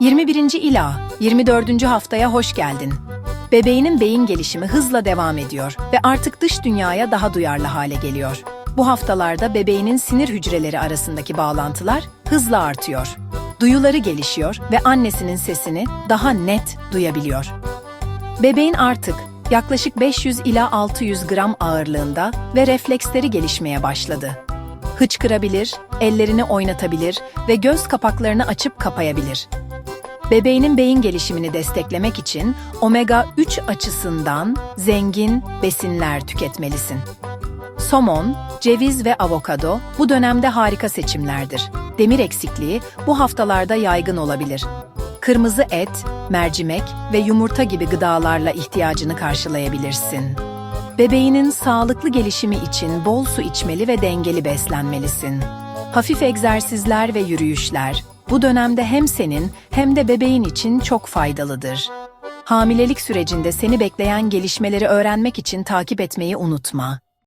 21. ila 24. haftaya hoş geldin. Bebeğinin beyin gelişimi hızla devam ediyor ve artık dış dünyaya daha duyarlı hale geliyor. Bu haftalarda bebeğinin sinir hücreleri arasındaki bağlantılar hızla artıyor. Duyuları gelişiyor ve annesinin sesini daha net duyabiliyor. Bebeğin artık yaklaşık 500 ila 600 gram ağırlığında ve refleksleri gelişmeye başladı. Hıçkırabilir, ellerini oynatabilir ve göz kapaklarını açıp kapayabilir. Bebeğinin beyin gelişimini desteklemek için omega 3 açısından zengin besinler tüketmelisin. Somon, ceviz ve avokado bu dönemde harika seçimlerdir. Demir eksikliği bu haftalarda yaygın olabilir. Kırmızı et, mercimek ve yumurta gibi gıdalarla ihtiyacını karşılayabilirsin. Bebeğinin sağlıklı gelişimi için bol su içmeli ve dengeli beslenmelisin. Hafif egzersizler ve yürüyüşler bu dönemde hem senin hem de bebeğin için çok faydalıdır. Hamilelik sürecinde seni bekleyen gelişmeleri öğrenmek için takip etmeyi unutma.